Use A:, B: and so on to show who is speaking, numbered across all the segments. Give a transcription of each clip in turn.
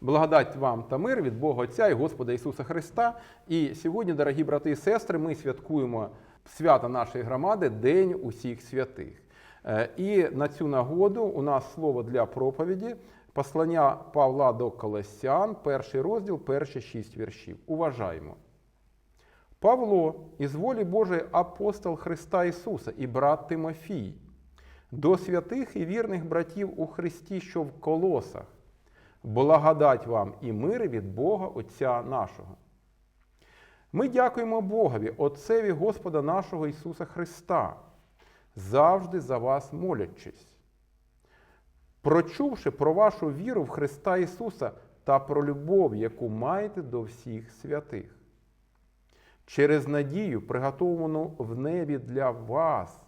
A: Благодать вам та мир від Бога Отця і Господа Ісуса Христа. І сьогодні, дорогі брати і сестри, ми святкуємо свято нашої громади День усіх святих. Е, І на цю нагоду у нас слово для проповіді, послання Павла до Колосян, перший розділ, перші шість віршів. Уважаємо. Павло, із волі Божої апостол Христа Ісуса і брат Тимофій, до святих і вірних братів у Христі, що в колосах, благодать вам і мир від Бога Отця нашого. Ми дякуємо Богові, Отцеві Господа нашого Ісуса Христа, завжди за вас молячись. Прочувши про вашу віру в Христа Ісуса та про любов, яку маєте до всіх святих через надію, приготовану в небі для вас,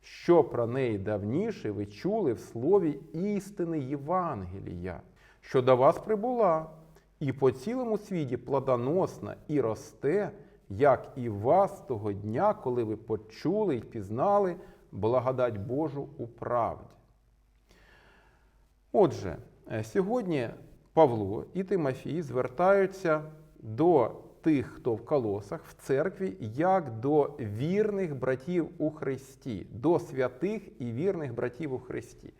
A: що про неї давніше ви чули в слові істини Євангелія, що до вас прибула, і по цілому світі плодоносна і росте, як і вас того дня, коли ви почули і пізнали благодать Божу у правді. Отже, е, сьогодні Павло і Тимофій звертаються до тих, хто в колосах, в церкві, як до вірних братів у Христі, до святих і вірних братів у Христі.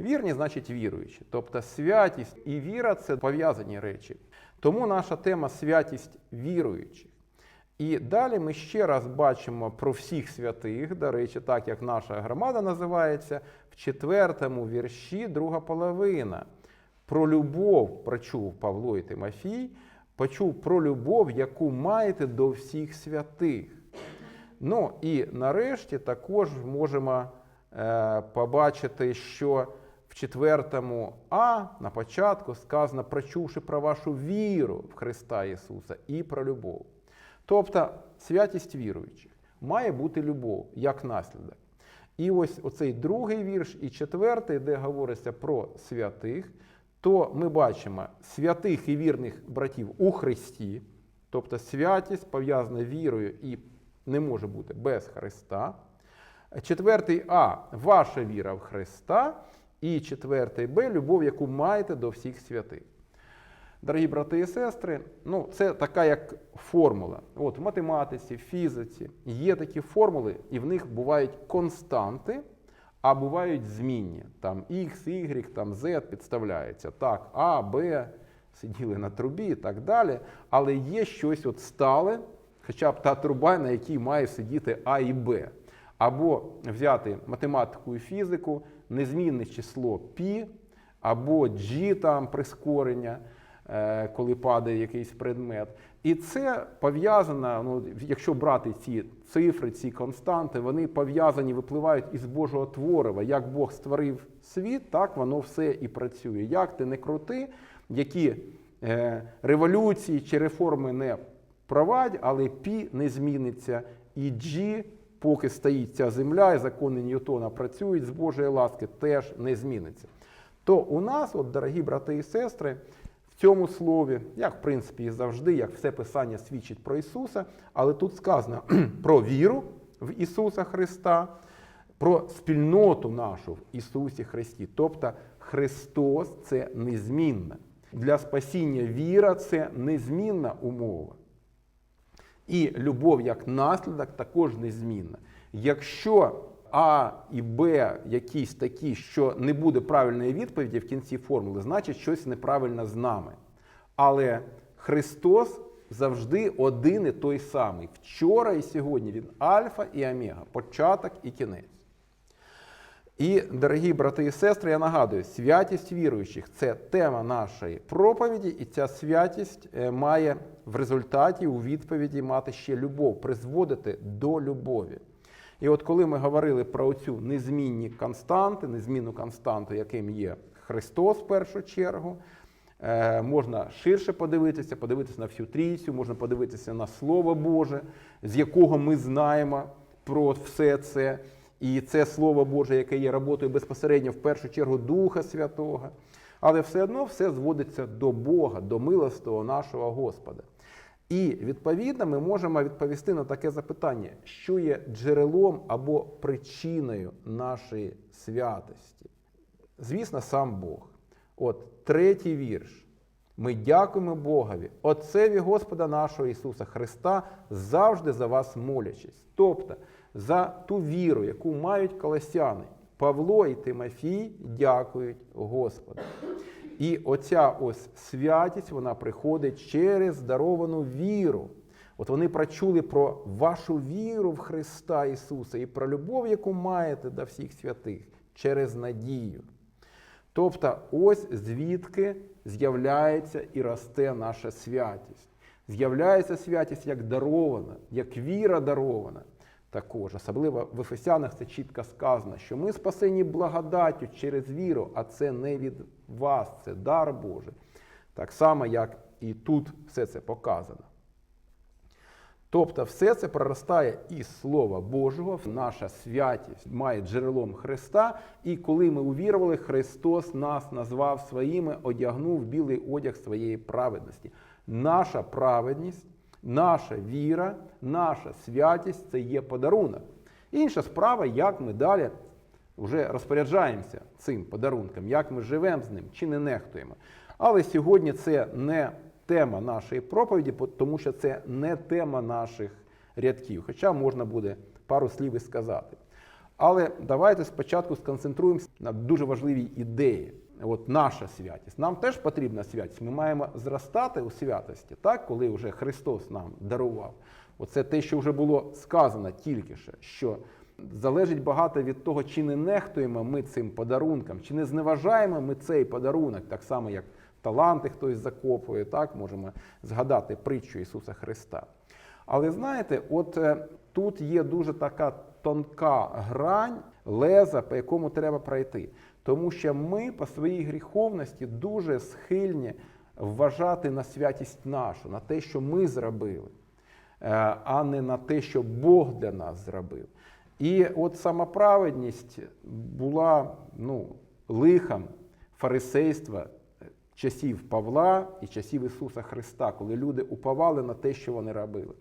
A: Вірні значить віруючі. Тобто святість і віра це пов'язані речі. Тому наша тема святість віруючих. І далі ми ще раз бачимо про всіх святих, до речі, так як наша громада називається, в четвертому вірші, друга половина. Про любов прочув Павло і Тимофій, почув про любов, яку маєте до всіх святих. Ну і нарешті також можемо е, побачити, що в четвертому А на початку сказано, прочувши про вашу віру в Христа Ісуса і про любов. Тобто святість віруючих має бути любов як наслідок. І ось оцей другий вірш і четвертий, де говориться про святих, то ми бачимо святих і вірних братів у Христі, тобто святість пов'язана вірою і не може бути без Христа. Четвертий А ваша віра в Христа. І четвертий Б любов, яку маєте до всіх святих. Дорогі брати і сестри, ну це така як формула. От в математиці, в фізиці є такі формули, і в них бувають константи, а бувають змінні. Там X, Y, там Z підставляється. Так, А, Б, сиділи на трубі і так далі. Але є щось от стале, хоча б та труба, на якій має сидіти А і Б. Або взяти математику і фізику, незмінне число π, або G там прискорення, е, коли падає якийсь предмет. І це пов'язано, ну, якщо брати ці цифри, ці константи, вони пов'язані, випливають із Божого творива. Як Бог створив світ, так воно все і працює. Як ти не крути, які е, революції чи реформи не провадь, але пі не зміниться, і G поки стоїть ця земля і закони Ньютона працюють з Божої ласки, теж не зміниться. То у нас, от, дорогі брати і сестри, в цьому слові, як в принципі і завжди, як все Писання свідчить про Ісуса, але тут сказано про віру в Ісуса Христа, про спільноту нашу в Ісусі Христі. Тобто Христос це незмінна. Для спасіння віра це незмінна умова. І любов як наслідок також незмінна. Якщо А і Б якісь такі, що не буде правильної відповіді в кінці формули, значить щось неправильно з нами. Але Христос завжди один і той самий. Вчора і сьогодні Він альфа і омега, початок і кінець. І, дорогі брати і сестри, я нагадую, святість віруючих це тема нашої проповіді, і ця святість е, має в результаті у відповіді мати ще любов, призводити до любові. І от коли ми говорили про цю незмінні константи, незмінну константу, яким є Христос в першу чергу, е, можна ширше подивитися, подивитися на всю трійцю, можна подивитися на Слово Боже, з якого ми знаємо про все це. І це Слово Боже, яке є роботою безпосередньо в першу чергу Духа Святого. Але все одно все зводиться до Бога, до милостого нашого Господа. І відповідно ми можемо відповісти на таке запитання, що є джерелом або причиною нашої святості. Звісно, сам Бог. От третій вірш. Ми дякуємо Богові, Отцеві Господа нашого Ісуса Христа, завжди за вас молячись. Тобто за ту віру, яку мають колосяни. Павло і Тимофій дякують Господу. І оця ось святість вона приходить через даровану віру. От вони прочули про вашу віру в Христа Ісуса і про любов, яку маєте до всіх святих через надію. Тобто, ось звідки з'являється і росте наша святість. З'являється святість як дарована, як віра дарована. Також, особливо в Ефесянах це чітко сказано, що ми спасені благодаттю через віру, а це не від вас, це дар Божий. Так само, як і тут все це показано. Тобто все це проростає із Слова Божого, наша святість має джерелом Христа, і коли ми увірували, Христос нас назвав своїми, одягнув білий одяг своєї праведності. Наша праведність, наша віра, наша святість це є подарунок. Інша справа, як ми далі вже розпоряджаємося цим подарунком, як ми живемо з ним чи не нехтуємо. Але сьогодні це не тема нашої проповіді, тому що це не тема наших рядків. Хоча можна буде пару слів і сказати. Але давайте спочатку сконцентруємося на дуже важливій ідеї. От наша святість. Нам теж потрібна святість. Ми маємо зростати у святості, так, коли вже Христос нам дарував. Оце те, що вже було сказано тільки що, що залежить багато від того, чи не нехтуємо ми цим подарунком, чи не зневажаємо ми цей подарунок, так само, як таланти хтось закопує, так можемо згадати притчу Ісуса Христа. Але знаєте, от е, тут є дуже така тонка грань леза, по якому треба пройти. Тому що ми по своїй гріховності дуже схильні вважати на святість нашу, на те, що ми зробили, е, а не на те, що Бог для нас зробив. І от самоправедність була ну, лихом фарисейства часів Павла і часів Ісуса Христа, коли люди уповали на те, що вони робили.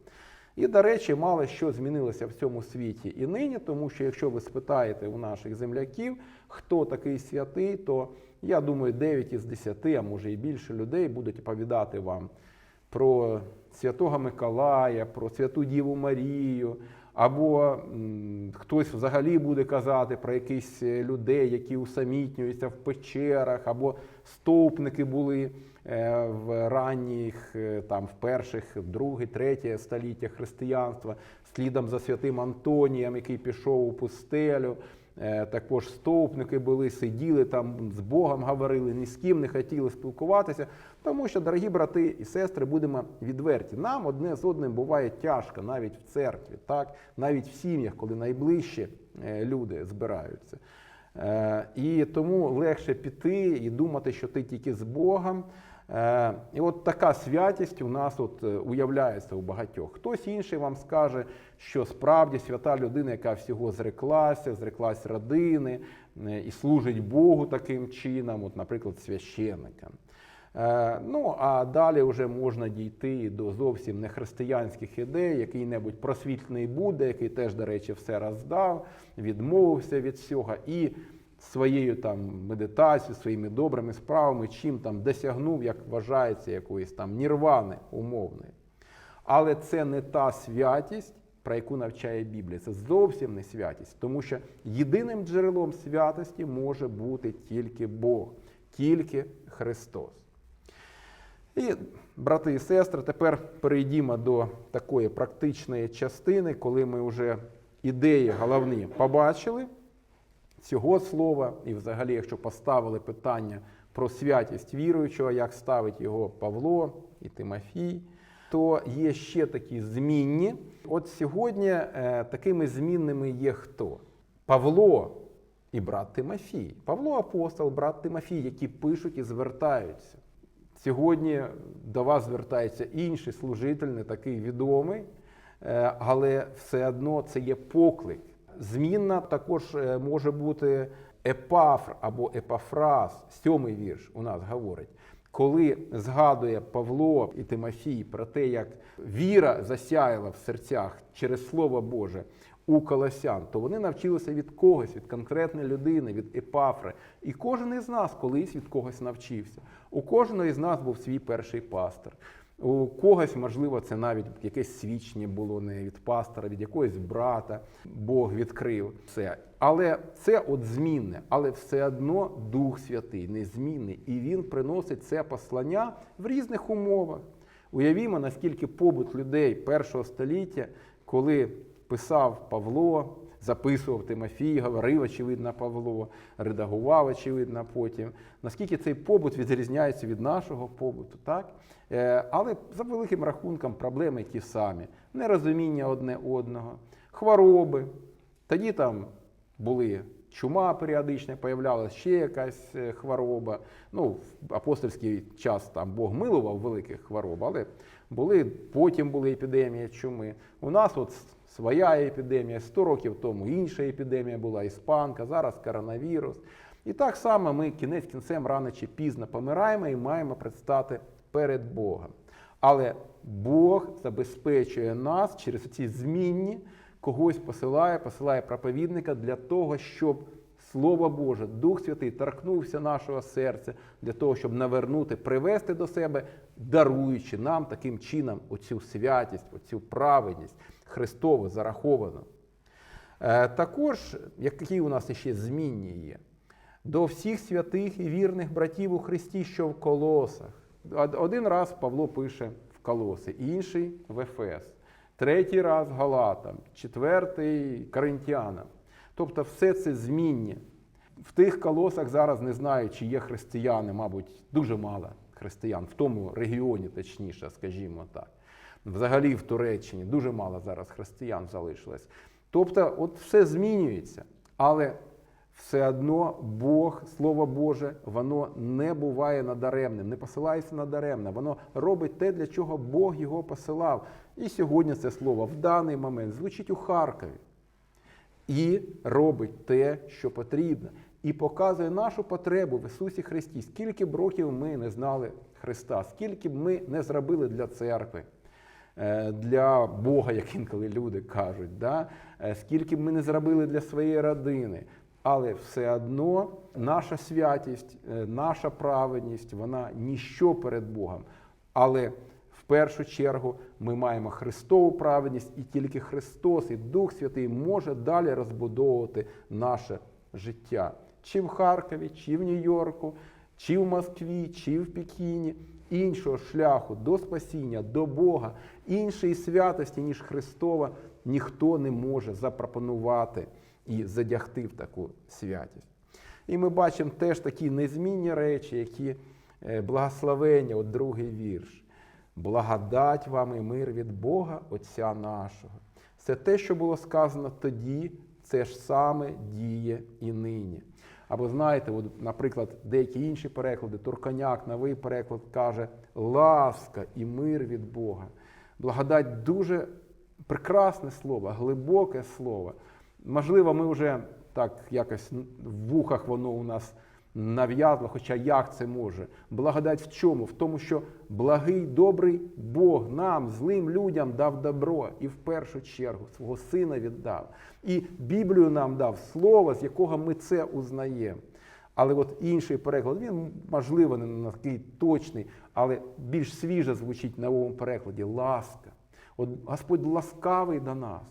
A: І, до речі, мало що змінилося в цьому світі і нині, тому що якщо ви спитаєте у наших земляків, хто такий святий, то я думаю, 9 із 10, а може і більше людей будуть оповідати вам про святого Миколая, про святу Діву Марію, або хтось взагалі буде казати про якихось людей, які усамітнюються в печерах, або стовпники були е, в ранніх, е, там, в перших, друге, третє століття християнства, слідом за святим Антонієм, який пішов у пустелю. Е, Також стовпники були, сиділи там з Богом, говорили, ні з ким не хотіли спілкуватися. Тому що, дорогі брати і сестри, будемо відверті. Нам одне з одним буває тяжко, навіть в церкві, так? навіть в сім'ях, коли найближчі е, люди збираються. Е, І тому легше піти і думати, що ти тільки з Богом. Е, І от така святість у нас от е, уявляється у багатьох. Хтось інший вам скаже, що справді свята людина, яка всього зреклася, зреклась родини е, і служить Богу таким чином, от, наприклад, священникам. Ну, а далі вже можна дійти до зовсім нехристиянських ідей, який-небудь просвітлений буде, який теж, до речі, все роздав, відмовився від всього. І своєю там медитацією, своїми добрими справами, чим там досягнув, як вважається, якоїсь там нірвани умовної. Але це не та святість, про яку навчає Біблія. Це зовсім не святість, тому що єдиним джерелом святості може бути тільки Бог, тільки Христос. І, брати і сестри, тепер перейдімо до такої практичної частини, коли ми вже ідеї головні побачили цього слова, і взагалі, якщо поставили питання про святість віруючого, як ставить його Павло і Тимофій, то є ще такі змінні. От сьогодні е, такими змінними є хто? Павло і брат Тимофій. Павло апостол, брат Тимофій, які пишуть і звертаються. Сьогодні до вас звертається інший служитель, не такий відомий, е, але все одно це є поклик. Змінна також е, може бути епафр або епафраз, сьомий вірш у нас говорить. Коли згадує Павло і Тимофій про те, як віра засяяла в серцях через Слово Боже у колосян, то вони навчилися від когось, від конкретної людини, від епафри. І кожен із нас колись від когось навчився. У кожного із нас був свій перший пастор. У когось, можливо, це навіть якесь свідчення було не від пастора, від якогось брата Бог відкрив це. Але це от змінне, але все одно Дух Святий незмінний. І він приносить це послання в різних умовах. Уявімо, наскільки побут людей першого століття, коли писав Павло, записував Тимофій, говорив, очевидно, Павло, редагував, очевидно, потім. Наскільки цей побут відрізняється від нашого побуту, так? Е, Але за великим рахунком проблеми ті самі: нерозуміння одне одного, хвороби. Тоді там були чума періодична, появлялася ще якась е, хвороба. Ну, в апостольський час там Бог милував великих хвороб, але були, потім були епідемії чуми. У нас от своя епідемія, 100 років тому інша епідемія була, іспанка, зараз коронавірус. І так само ми кінець кінцем рано чи пізно помираємо і маємо предстати перед Богом. Але Бог забезпечує нас через ці змінні, когось посилає, посилає проповідника для того, щоб Слово Боже, Дух Святий торкнувся нашого серця для того, щоб навернути, привести до себе, даруючи нам таким чином оцю святість, оцю праведність Христову зараховану. Е, Також, які у нас ще змінні є, до всіх святих і вірних братів у Христі, що в колосах. Один раз Павло пише в колоси, інший в Ефес, третій раз Галатам, четвертий Коринтянам. Тобто все це змінні. В тих колосах зараз не знаю, чи є християни, мабуть, дуже мало християн, в тому регіоні, точніше, скажімо так. Взагалі в Туреччині дуже мало зараз християн залишилось. Тобто, от все змінюється, але все одно Бог, Слово Боже, воно не буває надаремним, не посилається надаремно. Воно робить те, для чого Бог його посилав. І сьогодні це слово в даний момент звучить у Харкові і робить те, що потрібно, і показує нашу потребу в Ісусі Христі. Скільки б років ми не знали Христа, скільки б ми не зробили для церкви, для Бога, як інколи люди кажуть, да? е, скільки б ми не зробили для своєї родини. Але все одно наша святість, е, наша праведність, вона ніщо перед Богом. Але в першу чергу ми маємо Христову праведність, і тільки Христос і Дух Святий може далі розбудовувати наше життя. Чи в Харкові, чи в Нью-Йорку, чи в Москві, чи в Пекіні. Іншого шляху до спасіння, до Бога, іншої святості, ніж Христова, ніхто не може запропонувати і задягти в таку святість. І ми бачимо теж такі незмінні речі, які е, благословення, от другий вірш. Благодать вам і мир від Бога, Отця нашого. Це те, що було сказано тоді, це ж саме діє і нині. Або знаєте, от, наприклад, деякі інші переклади, Турканяк, новий переклад каже ласка і мир від Бога. Благодать дуже прекрасне слово, глибоке слово. Можливо, ми вже так якось в вухах воно у нас нав'язло, хоча як це може? Благодать в чому? В тому, що благий, добрий Бог нам, злим людям, дав добро і в першу чергу свого сина віддав. І Біблію нам дав слово, з якого ми це узнаємо. Але от інший переклад, він, можливо, не такий точний, але більш свіже звучить в новому перекладі ласка. От Господь ласкавий до нас,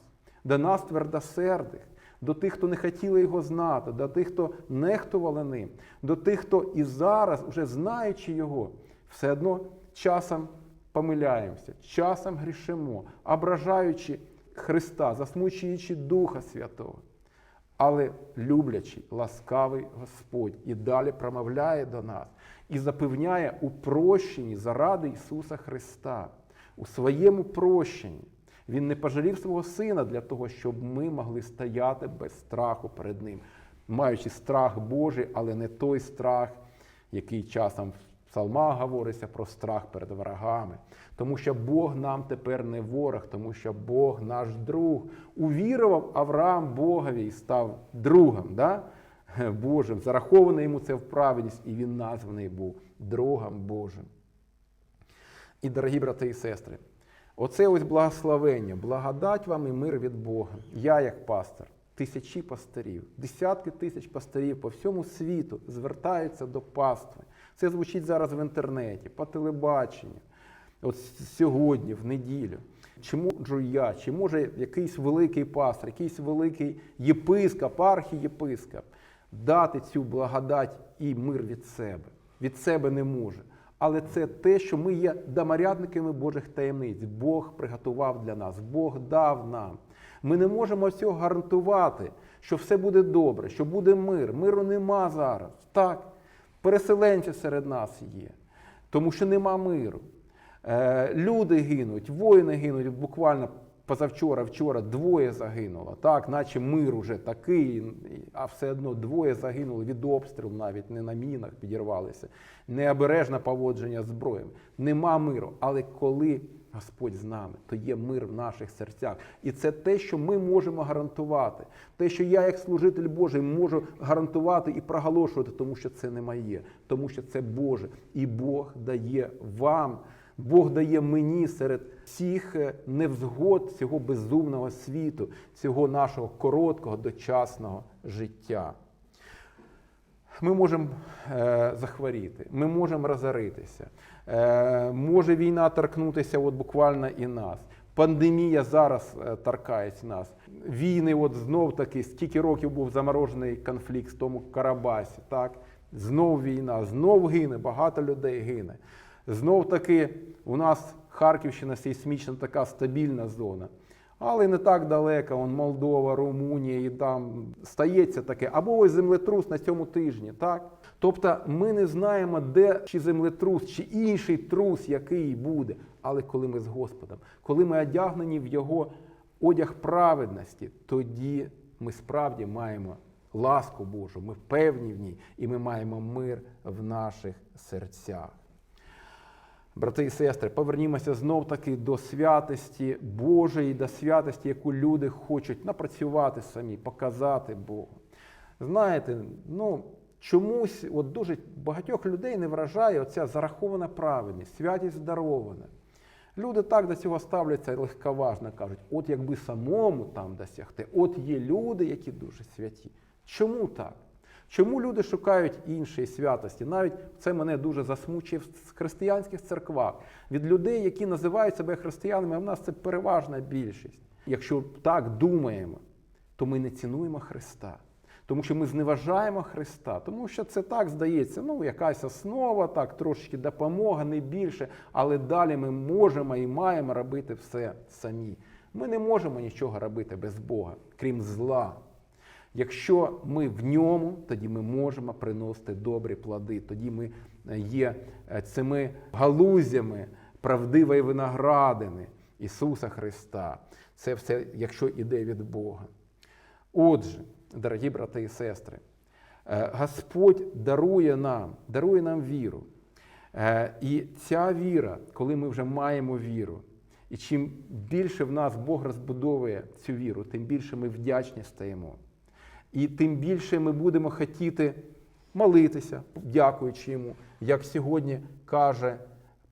A: до нас твердосердих, до тих, хто не хотіли його знати, до тих, хто нехтували ним, до тих, хто і зараз, вже знаючи його, все одно часом помиляємося, часом грішимо, ображаючи Христа, засмучуючи Духа Святого. Але люблячий, ласкавий Господь і далі промовляє до нас і запевняє у прощенні заради Ісуса Христа, у своєму прощенні. Він не пожалів свого сина для того, щоб ми могли стояти без страху перед Ним, маючи страх Божий, але не той страх, який часом в псалмах говориться про страх перед ворогами. Тому що Бог нам тепер не ворог, тому що Бог наш друг. Увірував Авраам Богові і став другом да? Божим. Зараховано йому це в праведність, і він названий був другом Божим. І, дорогі брати і сестри, Оце ось благословення, благодать вам і мир від Бога. Я, як пастор, тисячі пасторів, десятки тисяч пасторів по всьому світу звертаються до пастви. Це звучить зараз в інтернеті, по телебаченню. От сьогодні, в неділю. Чи можу я, чи може якийсь великий пастор, якийсь великий єпископ, архієпископ дати цю благодать і мир від себе? Від себе не може. Але це те, що ми є доморядниками Божих таємниць. Бог приготував для нас, Бог дав нам. Ми не можемо цього гарантувати, що все буде добре, що буде мир. Миру нема зараз. Так, переселенці серед нас є, тому що нема миру. Е, Люди гинуть, воїни гинуть. Буквально позавчора, вчора двоє загинуло. Так, наче мир уже такий, а все одно двоє загинули від обстрілу, навіть не на мінах підірвалися. Необережне поводження зброєю. Нема миру. Але коли Господь з нами, то є мир в наших серцях. І це те, що ми можемо гарантувати. Те, що я, як служитель Божий, можу гарантувати і проголошувати, тому що це не моє, тому що це Боже. І Бог дає вам. Бог дає мені серед всіх е, невзгод цього безумного світу, цього нашого короткого дочасного життя. Ми можемо е, захворіти, ми можемо розоритися. Е, може війна торкнутися от буквально і нас. Пандемія зараз е, торкається нас. Війни, от знов таки, скільки років був заморожений конфлікт в тому Карабасі. Так? Знов війна, знов гине, багато людей гине. Знов таки у нас Харківщина сейсмічна така стабільна зона. Але не так далеко, он Молдова, Румунія, і там стається таке. Або ось землетрус на цьому тижні. так? Тобто ми не знаємо, де чи землетрус, чи інший трус, який буде. Але коли ми з Господом, коли ми одягнені в Його одяг праведності, тоді ми справді маємо ласку Божу, ми певні в ній, і ми маємо мир в наших серцях. Брати і сестри, повернімося знов таки до святості Божої, до святості, яку люди хочуть напрацювати самі, показати Богу. Знаєте, ну чомусь от дуже багатьох людей не вражає оця зарахована праведність, святість здарована. Люди так до цього ставляться легковажно, кажуть, от якби самому там досягти, от є люди, які дуже святі. Чому так? Чому люди шукають іншої святості? Навіть це мене дуже засмучує в християнських церквах від людей, які називають себе християнами, а в нас це переважна більшість. Якщо так думаємо, то ми не цінуємо Христа. Тому що ми зневажаємо Христа, тому що це так здається, ну якась основа, так, трошки допомога, не більше, але далі ми можемо і маємо робити все самі. Ми не можемо нічого робити без Бога, крім зла. Якщо ми в ньому, тоді ми можемо приносити добрі плоди. Тоді ми є цими галузями правдивої виноградини Ісуса Христа. Це все, якщо іде від Бога. Отже, дорогі брати і сестри, е, Господь дарує нам, дарує нам віру. Е, І ця віра, коли ми вже маємо віру, і чим більше в нас Бог розбудовує цю віру, тим більше ми вдячні стаємо. І тим більше ми будемо хотіти молитися, дякуючи йому, як сьогодні каже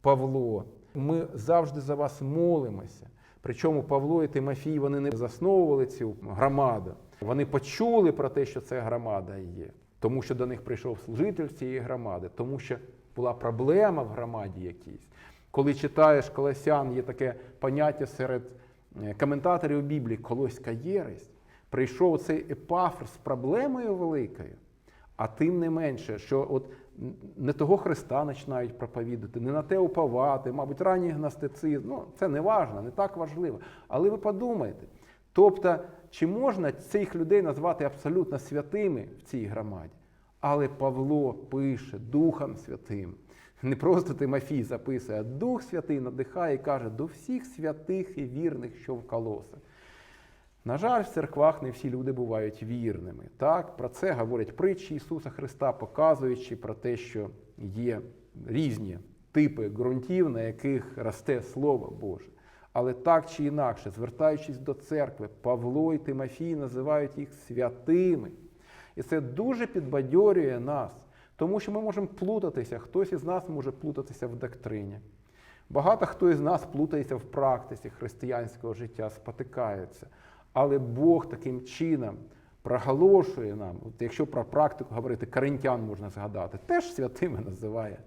A: Павло. Ми завжди за вас молимося. Причому Павло і Тимофій вони не засновували цю громаду. Вони почули про те, що це громада є, тому що до них прийшов служитель цієї громади, тому що була проблема в громаді якійсь. Коли читаєш Колосян, є таке поняття серед е, коментаторів Біблії колоська єресь. Прийшов цей епафр з проблемою великою, а тим не менше, що от не того Христа починають проповідати, не на те уповати, мабуть, ранній гностицизм. Ну, це не важливо, не так важливо. Але ви подумайте, тобто, чи можна цих людей назвати абсолютно святими в цій громаді? Але Павло пише Духом Святим. Не просто Тимофій записує, а Дух Святий надихає і каже до всіх святих і вірних, що в колосах. На жаль, в церквах не всі люди бувають вірними. Так, Про це говорять притчі Ісуса Христа, показуючи про те, що є різні типи ґрунтів, на яких росте Слово Боже. Але так чи інакше, звертаючись до церкви, Павло і Тимофій називають їх святими. І це дуже підбадьорює нас, тому що ми можемо плутатися, хтось із нас може плутатися в доктрині. Багато хто із нас плутається в практиці християнського життя, спотикається. Але Бог таким чином проголошує нам, от якщо про практику говорити, коринтян можна згадати, теж святими називає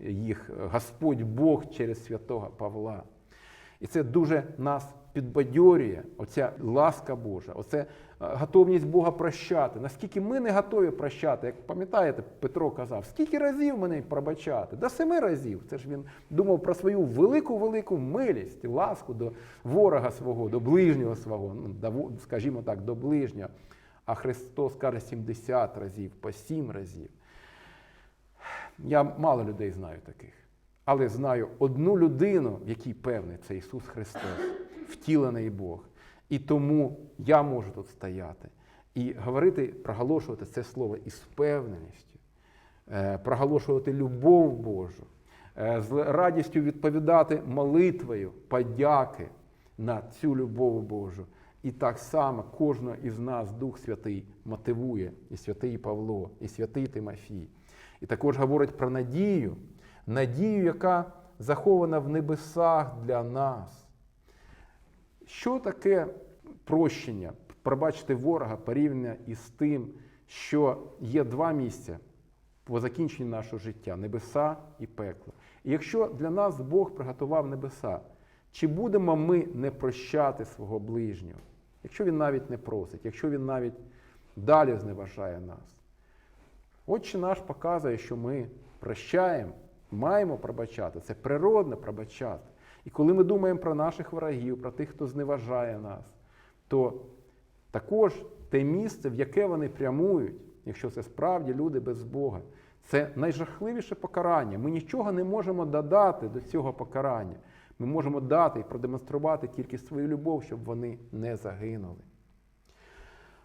A: їх Господь Бог через святого Павла. І це дуже нас підбадьорює, оця ласка Божа, оце е, готовність Бога прощати. Наскільки ми не готові прощати, як пам'ятаєте, Петро казав, скільки разів мене пробачати? До семи разів. Це ж він думав про свою велику-велику милість, ласку до ворога свого, до ближнього свого, ну, скажімо так, до ближнього. А Христос каже 70 разів, по 7 разів. Я мало людей знаю таких. Але знаю одну людину, в якій певний це Ісус Христос, втілений Бог. І тому я можу тут стояти і говорити, проголошувати це слово із впевненістю, е, проголошувати любов Божу, е, з радістю відповідати молитвою, подяки на цю любов Божу. І так само кожного із нас Дух Святий мотивує, і святий Павло, і святий Тимофій. І також говорить про надію, надію, яка захована в небесах для нас. Що таке прощення? Пробачити ворога порівняно із тим, що є два місця по закінченню нашого життя небеса і пекло. І якщо для нас Бог приготував небеса, чи будемо ми не прощати свого ближнього, якщо він навіть не просить, якщо він навіть далі зневажає нас? Отче наш показує, що ми прощаємо, маємо пробачати. Це природне пробачати. І коли ми думаємо про наших ворогів, про тих, хто зневажає нас, то також те місце, в яке вони прямують, якщо це справді люди без Бога, це найжахливіше покарання. Ми нічого не можемо додати до цього покарання. Ми можемо дати і продемонструвати тільки свою любов, щоб вони не загинули.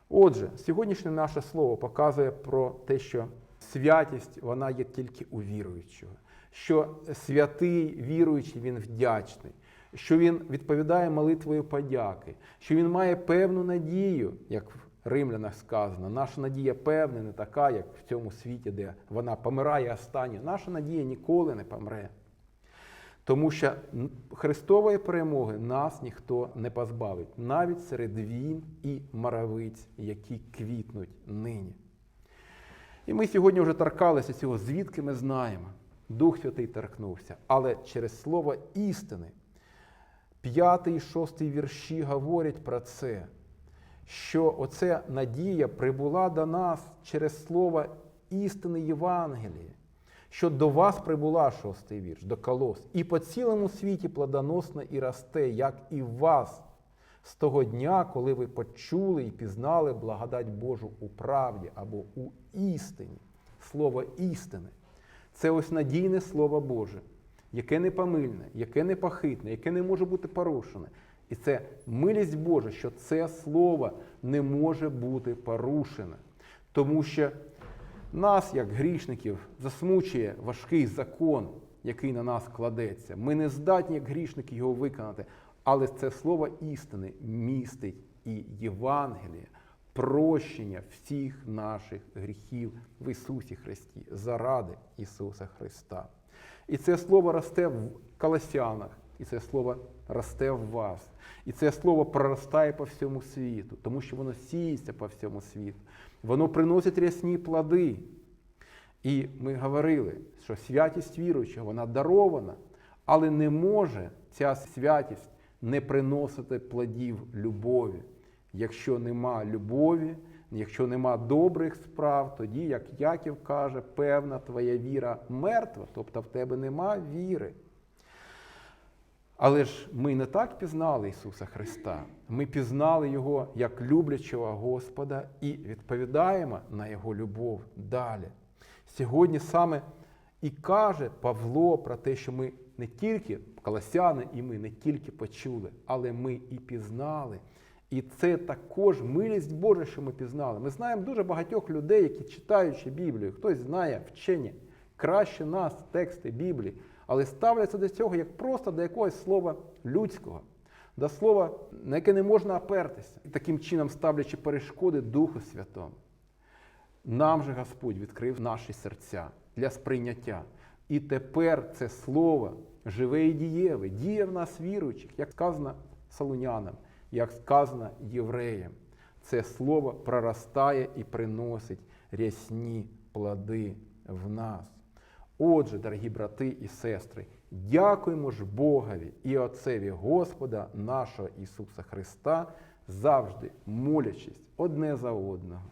A: Отже, сьогоднішнє наше слово показує про те, що святість вона є тільки у віруючого, що святий віруючий він вдячний, що він відповідає молитвою подяки, що він має певну надію, як в римлянах сказано. Наша надія певна, не така, як в цьому світі, де вона помирає останнє. Наша надія ніколи не помре. Тому що Христової перемоги нас ніхто не позбавить, навіть серед війн і маравиць, які квітнуть нині. І ми сьогодні вже торкалися цього, звідки ми знаємо. Дух Святий торкнувся, але через слово істини. П'ятий і шостий вірші говорять про це, що оця надія прибула до нас через слово істини Євангелії що до вас прибула шостий вірш, до колос, і по цілому світі плодоносна і росте, як і вас, з того дня, коли ви почули і пізнали благодать Божу у правді або у істині. Слово істини. Це ось надійне Слово Боже, яке не помильне, яке не похитне, яке не може бути порушене. І це милість Божа, що це слово не може бути порушене. Тому що нас, як грішників, засмучує важкий закон, який на нас кладеться. Ми не здатні, як грішники, його виконати. Але це слово істини містить і Євангеліє, прощення всіх наших гріхів в Ісусі Христі заради Ісуса Христа. І це слово росте в колосянах, і це слово росте в вас. І це слово проростає по всьому світу, тому що воно сіється по всьому світу. Воно приносить рясні плоди. І ми говорили, що святість віруючого, вона дарована, але не може ця святість не приносити плодів любові. Якщо нема любові, якщо нема добрих справ, тоді, як Яків каже, певна твоя віра мертва, тобто в тебе нема віри. Але ж ми не так пізнали Ісуса Христа. Ми пізнали Його як люблячого Господа і відповідаємо на Його любов далі. Сьогодні саме і каже Павло про те, що ми не тільки колосяни, і ми не тільки почули, але ми і пізнали. І це також милість Божа, що ми пізнали. Ми знаємо дуже багатьох людей, які читаючи Біблію, хтось знає вчення краще нас, тексти Біблії, але ставляться до цього як просто до якогось слова людського, до слова, на яке не можна опертися, і таким чином ставлячи перешкоди Духу Святому. Нам же Господь відкрив наші серця для сприйняття. І тепер це слово живе і дієве, діє в нас віруючих, як сказано салунянам, як сказано євреям. Це слово проростає і приносить рясні плоди в нас. Отже, дорогі брати і сестри, дякуємо ж Богові і Отцеві Господа нашого Ісуса Христа, завжди молячись одне за одного,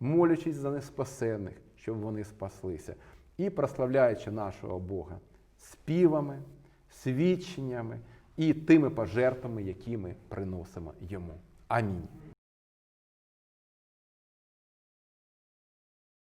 A: молячись за неспасених, щоб вони спаслися, і прославляючи нашого Бога співами, свідченнями і тими пожертвами, які ми приносимо Йому. Амінь.